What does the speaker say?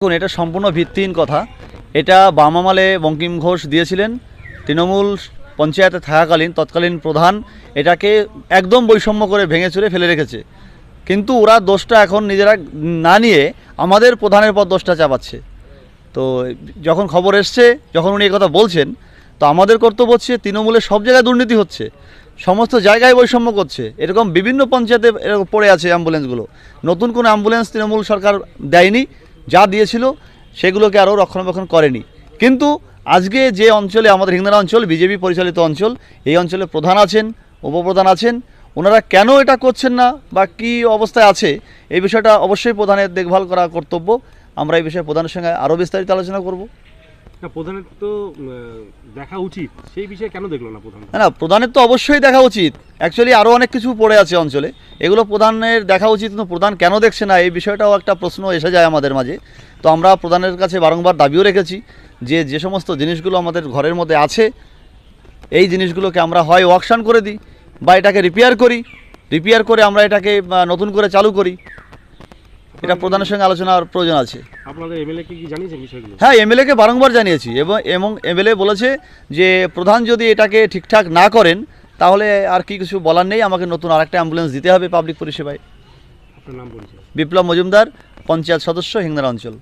দেখুন, এটা সম্পূর্ণ ভিত্তিহীন কথা। এটা বামামালে বঙ্কিম ঘোষ দিয়েছিলেন। তৃণমূল পঞ্চায়েতে থাকাকালীন, তৎকালীন প্রধান, এটাকে একদম বৈষম্য করে ভেঙে চুরে ফেলে রেখেছে। কিন্তু ওরা দোষটা এখন নিজেরা না নিয়ে আমাদের প্রধানের পর দোষটা চাপাচ্ছে। তো যখন খবর এসছে, যখন উনি কথা বলছেন, তো আমাদের কর্তব্য হচ্ছে তৃণমূলের সব জায়গায় দুর্নীতি হচ্ছে, সমস্ত জায়গায় বৈষম্য করছে। এরকম বিভিন্ন পঞ্চায়েতে পড়ে আছে অ্যাম্বুলেন্সগুলো নতুন কোনো অ্যাম্বুলেন্স তৃণমূল সরকার দেয়নি যা দিয়েছিল সেগুলোকে আরও রক্ষণাবেক্ষণ করেনি। কিন্তু আজকে যে অঞ্চলে আমাদের হিংদারা অঞ্চল বিজেপি পরিচালিত অঞ্চল এই অঞ্চলে প্রধান আছেন উপপ্রধান আছেন ওনারা কেন এটা করছেন না বা কী অবস্থায় আছে এই বিষয়টা অবশ্যই প্রধানের দেখভাল করা কর্তব্য। আমরা এই বিষয়ে প্রধানের সঙ্গে আরও বিস্তারিত আলোচনা করব। না প্রধানের তো দেখা উচিত। সেই বিষয়ে কেন দেখল না প্রধান? না না প্রধানের তো অবশ্যই দেখা উচিত। অ্যাকচুয়ালি আরও অনেক কিছু পড়ে আছে অঞ্চলে। এগুলো প্রধানের দেখা উচিত কিন্তু প্রধান কেন দেখছে না এই বিষয়টাও একটা প্রশ্ন এসে যায় আমাদের মাঝে। তো আমরা প্রধানের কাছে বারংবার দাবিও রেখেছি যে যে সমস্ত জিনিসগুলো আমাদের ঘরের মধ্যে আছে এই জিনিসগুলোকে আমরা হয় ওয়াকশান করে দিই বা এটাকে রিপেয়ার করি। রিপেয়ার করে আমরা এটাকে নতুন করে চালু করি। এটা প্রধানের সঙ্গে আলোচনার প্রয়োজন আছে। হ্যাঁ এমএলএকে বারংবার জানিয়েছি এবং এবং এমএলএ বলেছে যে প্রধান যদি এটাকে ঠিকঠাক না করেন তাহলে আর কি কিছু বলার নেই আমাকে নতুন আরেকটা অ্যাম্বুলেন্স দিতে হবে পাবলিক পরিষেবায়। আপনার নাম বলছে বিপ্লব মজুমদার পঞ্চায়েত সদস্য হিংদার অঞ্চল।